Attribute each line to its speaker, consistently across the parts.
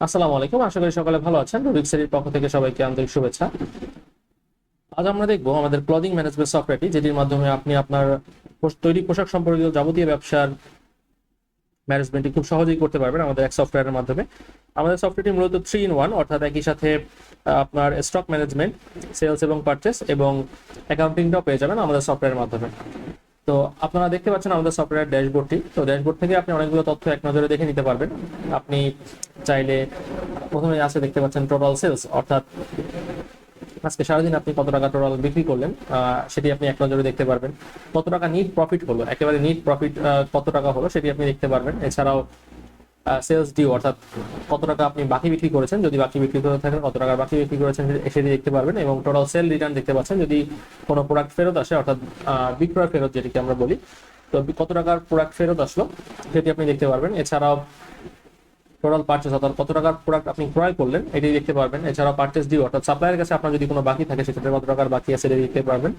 Speaker 1: আসসালামু আলাইকুম। আশা করি সকালে ভালো আছেন। রুবিক সেরির পক্ষ থেকে সবাইকে আন্তরিক শুভেচ্ছা। আজ আমরা দেখব আমাদের ক্লদিং ম্যানেজমেন্ট সফটওয়্যারটি যেটির মাধ্যমে আপনি আপনার তৈরি পোশাক সম্পর্কিত যাবতীয় ব্যবসার ম্যানেজমেন্টটি খুব সহজেই করতে পারবেন আমাদের এক সফটওয়্যারের মাধ্যমে। আমাদের সফটওয়্যারটি মূলত থ্রি ইন ওয়ান অর্থাৎ একই সাথে আপনার স্টক ম্যানেজমেন্ট সেলস এবং পারচেস এবং অ্যাকাউন্টিংটাও পেয়ে যাবেন আমাদের সফটওয়্যারের মাধ্যমে। তো আপনারা দেখতে পাচ্ছেন আমাদের সফটওয়্যার ড্যাশবোর্ডটি তো ড্যাশবোর্ড থেকে আপনি অনেকগুলো তথ্য এক নজরে দেখে নিতে পারবেন। আপনি চাইলে প্রথমে আছে দেখতে পাচ্ছেন টোটাল সেলস অর্থাৎ আজকে সারাদিন আপনি কত টাকা টোটাল বিক্রি করলেন সেটি আপনি এক নজরে দেখতে পারবেন। কত টাকা নিট প্রফিট হলো, একেবারে নিট প্রফিট কত টাকা হলো, সেটি আপনি দেখতে পারবেন। এছাড়াও সেলস ডিউ অর্থাৎ কত টাকা আপনি বাকি বিক্রি করেছেন, যদি বাকি বিক্রি করে থাকেন, কত টাকা বাকি বিক্রি করেছেন সেটি দেখতে পারবেন এবং টোটাল সেল রিটার্ন দেখতে পাচ্ছেন। যদি কোনো প্রোডাক্ট ফেরত আসে, অর্থাৎ বিক্রয় ফেরত যেটিকে আমরা বলি, তো কত টাকার প্রোডাক্ট ফেরত আসলো, সেটি আপনি দেখতে পারবেন। এছাড়াও টোটাল পার্চেস অর্থাৎ কত টাকার প্রোডাক্ট আপনি ক্রয় করলেন, এটি দেখতে পারবেন। এছাড়াও পার্চেস ডিউ অর্থাৎ সাপ্লাইয়ের কাছে আপনার যদি কোনো বাকি থাকে, সেক্ষেত্রে কত টাকার বাকি আছে এটি দেখতে পারবেন।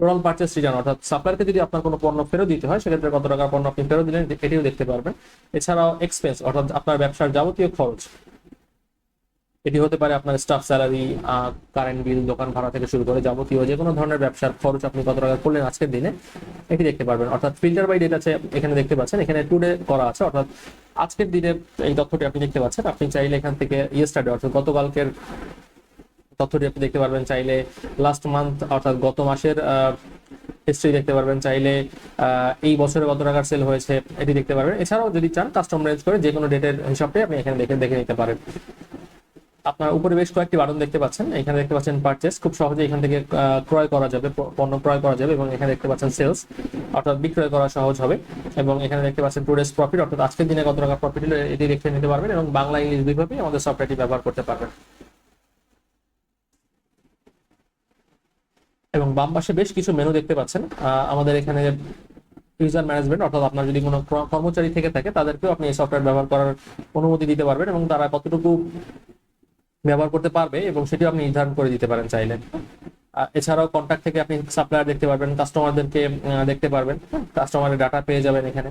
Speaker 1: টোটাল পার্চেস রিটার্ন অর্থাৎ সাপ্লায়ারকে যদি আপনার কোনো পণ্য ফেরত দিতে হয়, সেক্ষেত্রে কত টাকার পণ্য আপনি ফেরত দিলেন এটিও দেখতে পারবেন। এছাড়াও এক্সপেন্স অর্থাৎ আপনার ব্যবসার যাবতীয় খরচ। এটি হতে পারে আপনার স্টাফ স্যালারি কারেন্ট বিল দোকান ভাড়া থেকে শুরু করে যাবতীয় যে কোনো ধরনের ব্যবসার খরচ আপনি কত টাকা করলেন আজকের দিনে, এটি দেখতে পারবেন। অর্থাৎ ফিল্টার বাই ডেট আছে, এখানে দেখতে পাচ্ছেন। এখানে টুডে করা আছে, অর্থাৎ আজকের দিনে এই তথ্যটি আপনি দেখতে পাচ্ছেন। আপনি চাইলে এখান থেকে ইয়েস্টারডে অর্থাৎ গতকালকের তথ্যটি আপনি দেখতে পারবেন চাইলে লাস্ট মান্থ অর্থাৎ গত মাসের হিস্ট্রি দেখতে পারবেন চাইলে এই বছরে কত টাকার সেল হয়েছে এটি দেখতে পারবেন। এছাড়াও যদি চান কাস্টম রেঞ্জ করে যে কোনো ডেটের হিসাবটাই আপনি এখানে দেখে দেখে নিতে পারেন। আপনার উপরে বেশ কয়েকটি বাটন দেখতে পাচ্ছেন। এখানে দেখতে পাচ্ছেন পারচেস খুব সহজে এখান থেকে ক্রয় করা যাবে পণ্য ক্রয় করা যাবে এবং এখানে দেখতে পাচ্ছেন সেলস অর্থাৎ বিক্রয় করা সহজ হবে এবং এখানে দেখতে পাচ্ছেন টুডেস প্রফিট অর্থাৎ আজকের দিনে কত টাকা প্রফিট এটি দেখে নিতে পারবেন এবং বাংলা, ইংলিশ দুইভাবেই আমাদের সফটওয়্যারটি ব্যবহার করতে পারবেন। এবং বাম পাশে বেশ কিছু মেনু দেখতে পাচ্ছেন। আমাদের এখানে ইউজার ম্যানেজমেন্ট অর্থাৎ আপনার যদি কোনো কর্মচারী থেকে থাকে, তাদেরকেও আপনি এই সফটওয়্যার ব্যবহার করার অনুমতি দিতে পারবেন এবং তারা কতটুকু ব্যবহার করতে পারবে এবং সেটিও আপনি নির্ধারণ করে দিতে পারেন চাইলে। এছাড়াও কন্ট্যাক্ট থেকে আপনি সাপ্লায়ার দেখতে পারবেন কাস্টমারদেরকে দেখতে পারবেন। কাস্টমারের ডাটা পেয়ে যাবেন এখানে।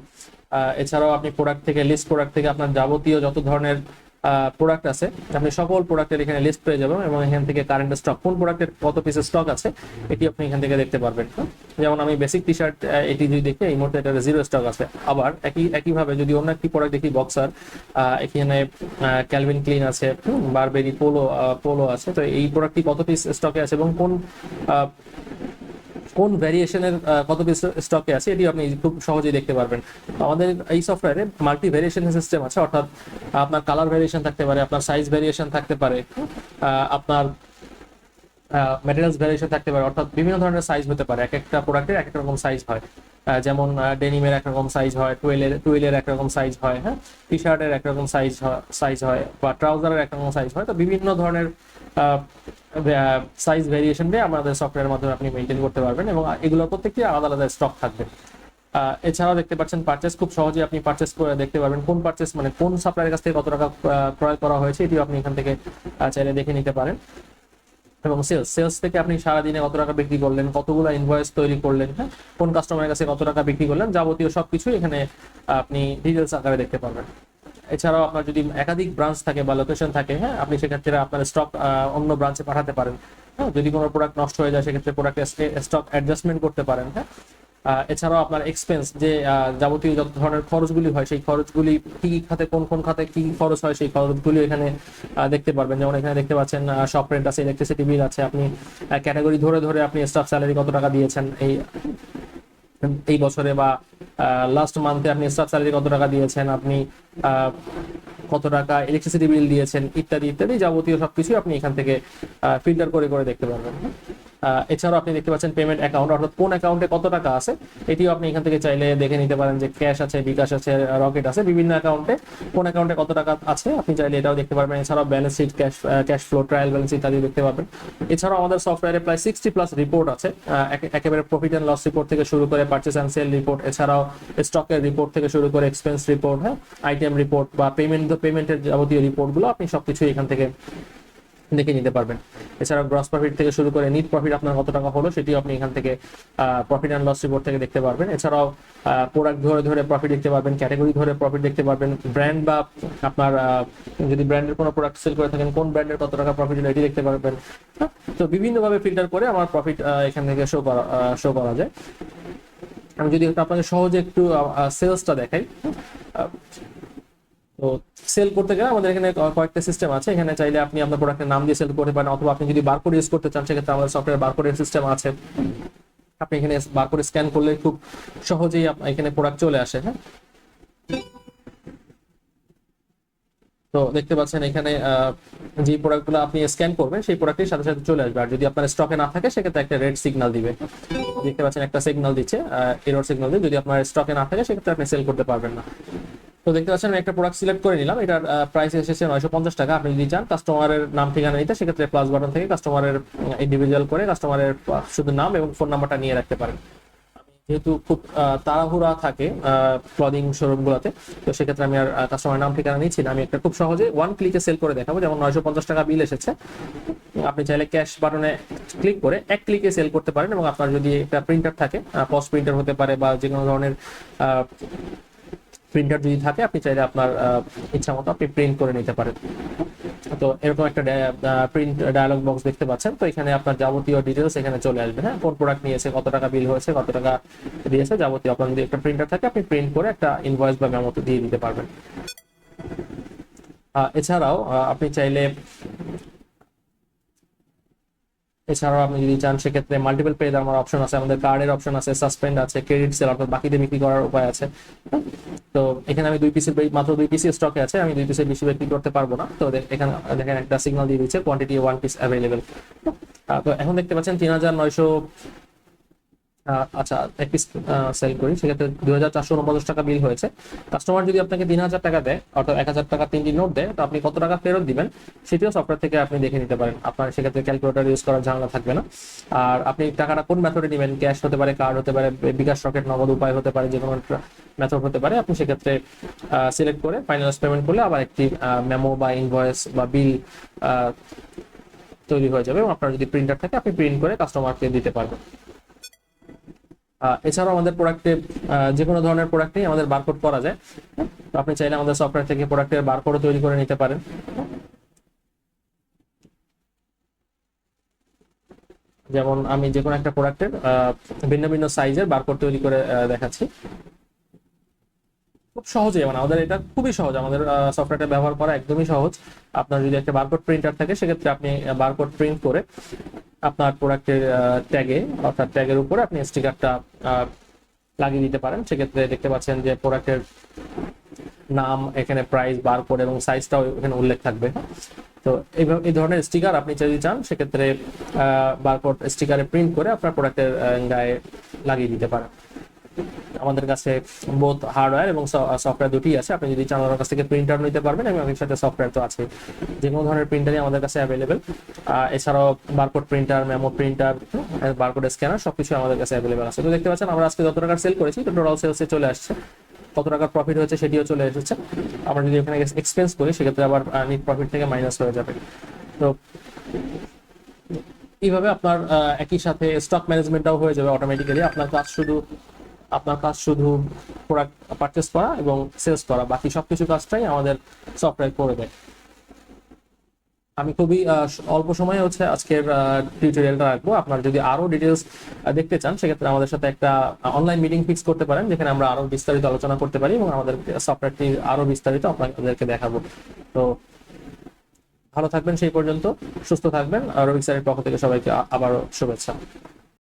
Speaker 1: এছাড়াও আপনি প্রোডাক্ট থেকে লিস্ট প্রোডাক্ট থেকে আপনার যাবতীয় যত ধরনের প্রোডাক্ট আছে। আপনি সকল প্রোডাক্টের এখানে লিস্ট পেয়ে যাবেন এবং এখান থেকে কারেন্ট স্টক কোন প্রোডাক্টের কত পিসের স্টক আছে, এটি আপনি এখান থেকে দেখতে পারবেন। যেমন আমি বেসিক টি শার্ট এটি যদি দেখি, এই মুহূর্তে এটা জিরো স্টক আছে। আবার একই, একইভাবে যদি অন্য একটি প্রোডাক্ট দেখি বক্সার এখানে ক্যালভিন ক্লিন আছে বারবেরি পোলো পোলো আছে। তো এই প্রোডাক্টটি কত পিস স্টকে আছে এবং কোন কোন ভ্যারিয়েশনের কত পিস স্টকে আছে, এটি আপনি খুব সহজেই দেখতে পারবেন। আমাদের এই সফটওয়্যারে মাল্টি ভ্যারিয়েশন সিস্টেম আছে, অর্থাৎ আপনার কালার ভ্যারিয়েশন থাকতে পারে, আপনার সাইজ ভ্যারিয়েশন থাকতে পারে আপনার ম্যাটেরিয়ালস ভ্যারিয়েশন থাকতে পারে, অর্থাৎ বিভিন্ন ধরনের সাইজ হতে পারে, এক একটা প্রোডাক্টের এক এক রকম সাইজ হয়। যেমন ডেনিমের এক রকম সাইজ হয় টুয়েলের টুয়েলের এক রকম সাইজ হয় হ্যাঁ? টি শার্টের এক রকম সাইজ সাইজ হয়, বা ট্রাউজারের এক রকম সাইজ হয়, তো বিভিন্ন ধরনের সাইজ ভেরিয়েশন দিয়ে আমাদের সফটওয়্যারের মাধ্যমে আপনি মেনটেন করতে পারবেন এবং এগুলোর প্রত্যেকটি আলাদা আলাদা স্টক থাকবে। এছাড়াও দেখতে পাচ্ছেন পারচেস খুব সহজে আপনি পারচেস করে দেখতে পারবেন কোন পারচেস মানে কোন সাপ্লায়ারের কাছ থেকে কত টাকা ক্রয় করা হয়েছে এটিও আপনি এখান থেকে চাইলে দেখে নিতে পারেন। এবং সেলস সেলস থেকে আপনি সারাদিনে কত টাকা বিক্রি করলেন, কতগুলো ইনভয়েস তৈরি করলেন হ্যাঁ? কোন কাস্টমারের কাছে কত টাকা বিক্রি করলেন, যাবতীয় সবকিছু এখানে আপনি ডিটেলস আকারে দেখতে পারবেন। এছাড়াও আপনার যদি একাধিক ব্রাঞ্চ থাকে বা লোকেশন থাকে হ্যাঁ আপনি সেক্ষেত্রে আপনার স্টক অন্য ব্রাঞ্চে পাঠাতে পারেন। হ্যাঁ যদি কোনো প্রোডাক্ট নষ্ট হয়ে যায়, সেক্ষেত্রে প্রোডাক্ট স্টক অ্যাডজাস্টমেন্ট করতে পারেন হ্যাঁ। এছাড়াও আপনার এক্সপেন্স যে যাবতীয় যত ধরনের খরচগুলি হয়, সেই খরচগুলি কি কি খাতে, কোন কোন খাতে কি খরচ হয়, সেই খরচগুলি এখানে দেখতে পারবেন। যেমন এখানে দেখতে পাচ্ছেন শপ রেন্ট আছে ইলেকট্রিসিটি বিল আছে, আপনি ক্যাটাগরি ধরে ধরে আপনি স্টাফ স্যালারি কত টাকা দিয়েছেন এই এই বছরে বা লাস্ট মান্থে আপনি স্টাফ স্যালারি কত টাকা দিয়েছেন? আপনি কত টাকা ইলেকট্রিসিটি বিল দিয়েছেন, ইত্যাদি ইত্যাদি যাবতীয় সবকিছুই আপনি এখান থেকে ফিল্টার করে করে দেখতে পারবেন। এছাড়াও আপনি দেখতে পাচ্ছেন পেমেন্ট অ্যাকাউন্ট অর্থাৎ কোন অ্যাকাউন্টে কত টাকা আছে, এটিও আপনি এখান থেকে চাইলে দেখে নিতে পারেন যে ক্যাশ আছে, বিকাশ আছে রকেট আছে, বিভিন্ন অ্যাকাউন্টে কোন অ্যাকাউন্টে কত টাকা আছে, আপনি চাইলে এটাও দেখতে পারবেন। এছাড়াও balance sheet cash cash flow trial balance ইত্যাদি দেখতে পাবেন এছাড়াও আমাদের সফটওয়্যারে প্রায় সিক্সটি প্লাস রিপোর্ট আছে একেবারে প্রফিট অ্যান্ড লস রিপোর্ট থেকে শুরু করে পার্চেস অ্যান্ড সেল রিপোর্ট এছাড়াও স্টকের রিপোর্ট থেকে শুরু করে এক্সপেন্স রিপোর্ট হ্যাঁ আইটেম রিপোর্ট বা পেমেন্ট পেমেন্টের যাবতীয় রিপোর্টগুলো আপনি সবকিছু এখান থেকে দেখে নিতে পারবেন। এছাড়া গ্রস প্রফিট থেকে শুরু করে নিট প্রফিট আপনার কত টাকা হলো সেটিও আপনি এখান থেকে প্রফিট অ্যান্ড লস রিপোর্ট থেকে দেখতে পারবেন। এছাড়াও প্রোডাক্ট ধরে ধরে প্রফিট দেখতে পারবেন ক্যাটাগরি ধরে প্রফিট দেখতে পারবেন ব্র্যান্ড বা আপনার যদি ব্র্যান্ডের কোনো প্রোডাক্ট সেল করে থাকেন, কোন ব্র্যান্ডের কত টাকা প্রফিট হলো এটি দেখতে পারবেন। হ্যাঁ? তো বিভিন্নভাবে ফিল্টার করে আমার প্রফিট এখান থেকে শো করা শো করা যায়। আমি যদি আপনাকে সহজে একটু সেলসটা দেখাই। তো সেল করতে গেলে আমাদের এখানে কয়েকটা সিস্টেম আছে। এখানে চাইলে আপনি আপনার প্রোডাক্টের নাম দিয়ে সেল করতে পারেন অথবা আপনি যদি বারকোড ইউজ করতে চান, সেক্ষেত্রে আমাদের সফটওয়্যার বারকোডের সিস্টেম আছে। আপনি এখানে বারকোড স্ক্যান করলে খুব সহজেই এখানে প্রোডাক্ট চলে আসে হ্যাঁ? তো দেখতে পাচ্ছেন এখানে যে প্রোডাক্টগুলো আপনি স্ক্যান করবেন, সেই প্রোডাক্টের সাথে সাথে চলে আসবে। আর যদি আপনার স্টকে না থাকে, সেক্ষেত্রে একটা রেড সিগনাল দিবে। দেখতে পাচ্ছেন একটা সিগন্যাল দিচ্ছে এরর সিগনাল দিয়ে যদি আপনার স্টকে না থাকে, সেক্ষেত্রে আপনি সেল করতে পারবেন না। তো দেখতে পাচ্ছেন, আমি একটা প্রোডাক্ট সিলেক্ট করে নিলাম। এটার প্রাইস এসেছে নয়শো পঞ্চাশ টাকা। আপনি যদি চান কাস্টমারের নাম, ঠিকানা নিতে, সেক্ষেত্রে প্লাস বাটন থেকে কাস্টমারের ইন্ডিভিজুয়াল করে কাস্টমারের শুধু নাম এবং ফোন নাম্বারটা নিয়ে রাখতে পারেন। যেহেতু খুব তাড়াহুড়া থাকে ক্লদিং শোরুমগুলোতে তো সেক্ষেত্রে আমি আর কাস্টমারের নাম, ঠিকানা নিচ্ছি না। আমি একটা খুব সহজে ওয়ান ক্লিকে সেল করে দেখাবো। যেমন নয়শো পঞ্চাশ টাকা বিল এসেছে। আপনি চাইলে ক্যাশ বাটনে ক্লিক করে এক ক্লিকে সেল করতে পারেন এবং আপনার যদি একটা প্রিন্টার থাকে পস্ট প্রিন্টার হতে পারে বা যে কোনো ধরনের প্রিন্টার যদি থাকে, আপনি চাইলে আপনার ইচ্ছা মতো আপনি প্রিন্ট করে নিতে পারেন। তো এরকম একটা প্রিন্ট ডায়ালগ বক্স দেখতে পাচ্ছেন। তো এখানে আপনার যাবতীয় ডিটেলস এখানে চলে আসবে। হ্যাঁ কোন প্রোডাক্ট নিয়েছে, কত টাকা বিল হয়েছে, কত টাকা দিয়েছে, যাবতীয় আপনার যদি একটা প্রিন্টার থাকে, আপনি প্রিন্ট করে একটা ইনভয়েস বা মেমো দিয়ে দিতে পারবেন। এছাড়াও আপনি চাইলে এছাড়াও আপনি যদি চান, সেক্ষেত্রে মাল্টিপল পে দেওয়ার অপশন আছে, আমাদের কার্ডের অপশন আছে সাসপেন্ড আছে ক্রেডিট সেল অর্থাৎ বাকিতে বিক্রি করার উপায় আছে। তো এখানে আমি দুই পিসের মাত্র দুই পিসি স্টকে আছে, আমি দুই পিসের বেশি বিক্রি করতে পারব না। তো এখানে দেখেন একটা সিগনাল দিয়ে দিচ্ছে কোয়ান্টিটি ওয়ান পিস অ্যাভেলেবেল তো এখন দেখতে পাচ্ছেন তিন হাজার নয়শো আচ্ছা এক পিস সেল করি। সেক্ষেত্রে দুই হাজার চারশো উনপঞ্চাশ টাকা বিল হয়েছে। কাস্টমার যদি আপনাকে তিন হাজার টাকা দেয়, অর্থাৎ এক হাজার টাকা তিনটি নোট দেয়, তো আপনি কত টাকা ফেরত দিবেন সেটিও সফটওয়্যার থেকে আপনি দেখে নিতে পারেন। আপনার সেক্ষেত্রে ক্যালকুলেটর ইউজ করার ঝামেলা থাকবে না। আর আপনি টাকাটা কোন মেথডে নেবেন? ক্যাশ হতে পারে কার্ড হতে পারে, বিকাশ রকেট নগদ উপায় হতে পারে যে কোনো মেথড হতে পারে। আপনি সেক্ষেত্রে সিলেক্ট করে ফাইনাল পেমেন্ট করলে আবার একটি মেমো বা ইনভয়েস বা বিল তৈরি হয়ে যাবে এবং আপনার যদি প্রিন্টার থাকে, আপনি প্রিন্ট করে কাস্টমারকে দিতে পারবেন। এছাড়াও আমাদের প্রোডাক্টে যে কোনো ধরনের প্রোডাক্টেই আমাদের বারকোড করা যায়। তো আপনি চাইলে আমাদের সফটওয়্যার থেকে প্রোডাক্টের বারকোডও তৈরি করে নিতে পারেন। যেমন আমি যে কোনো একটা প্রোডাক্টের ভিন্ন ভিন্ন সাইজের বারকোড তৈরি করে দেখাচ্ছি। খুব সহজে মানে আমাদের এটা খুবই সহজ। আমাদের সফটওয়্যারটা ব্যবহার করা একদমই সহজ। আপনার যদি একটা বারকোড প্রিন্টার থাকে, সেক্ষেত্রে আপনি বারকোড প্রিন্ট করে আপনার প্রোডাক্টের ট্যাগে অর্থাৎ ট্যাগের উপর আপনি স্টিকারটা লাগিয়ে দিতে পারেন। সেক্ষেত্রে দেখতে পাচ্ছেন যে প্রোডাক্টের নাম, এখানে প্রাইস বার বারকোড এবং সাইজটাও এখানে উল্লেখ থাকবে। তো এইভাবে এই ধরনের স্টিকার আপনি যদি চান, সেক্ষেত্রে বারকোড স্টিকারে প্রিন্ট করে আপনার প্রোডাক্টের গায়ে লাগিয়ে দিতে পারেন। আমাদের কাছে বোথ হার্ডওয়্যার এবং সফটওয়্যার দুটি আছে। আপনি যদি চান কাছ থেকে প্রিন্টার নিতে পারবেন এবং এর সাথে সফটওয়্যার তো আছে। যে কোনো ধরনের প্রিন্টারই আমাদের কাছে অ্যাভেলেবেল এছাড়াও barcode printer memo printer barcode scanner সবকিছু আমাদের কাছে অ্যাভেলেবেল আছে। তো দেখতে পাচ্ছেন আমরা আজকে যত টাকার সেল করেছি তো টোটাল সেলসে চলে আসছে। কত টাকার প্রফিট হয়েছে সেটিও চলে এসেছে। আমরা যদি এখানে এক্সপেন্স করি, সেক্ষেত্রে আবার নিট প্রফিট থেকে মাইনাস হয়ে যাবে। তো এইভাবে আপনার একই সাথে স্টক ম্যানেজমেন্টটাও হয়ে যাবে অটোমেটিক্যালি আপনার কাজ শুধু আপনার কাজ শুধু প্রোডাক্ট পারচেস করা এবং সেলস করা, বাকি সবকিছু কাজটাই আমাদের সফটওয়্যার করে দেয়। আমি খুবই অল্প সময়ে হচ্ছে আজকের টিউটোরিয়ালটা রাখব। আপনার যদি আরও ডিটেলস দেখতে চান, সেক্ষেত্রে আমাদের সাথে একটা অনলাইন মিটিং ফিক্স করতে পারেন, যেখানে আমরা আরও বিস্তারিত আলোচনা করতে পারি এবং আমাদের সফটওয়্যারটি আরও বিস্তারিত আপনাদেরকে দেখাবো। তো ভালো থাকবেন সেই পর্যন্ত, সুস্থ থাকবেন, আর রবিক স্যারের পক্ষ থেকে সবাইকে আবারও শুভেচ্ছা।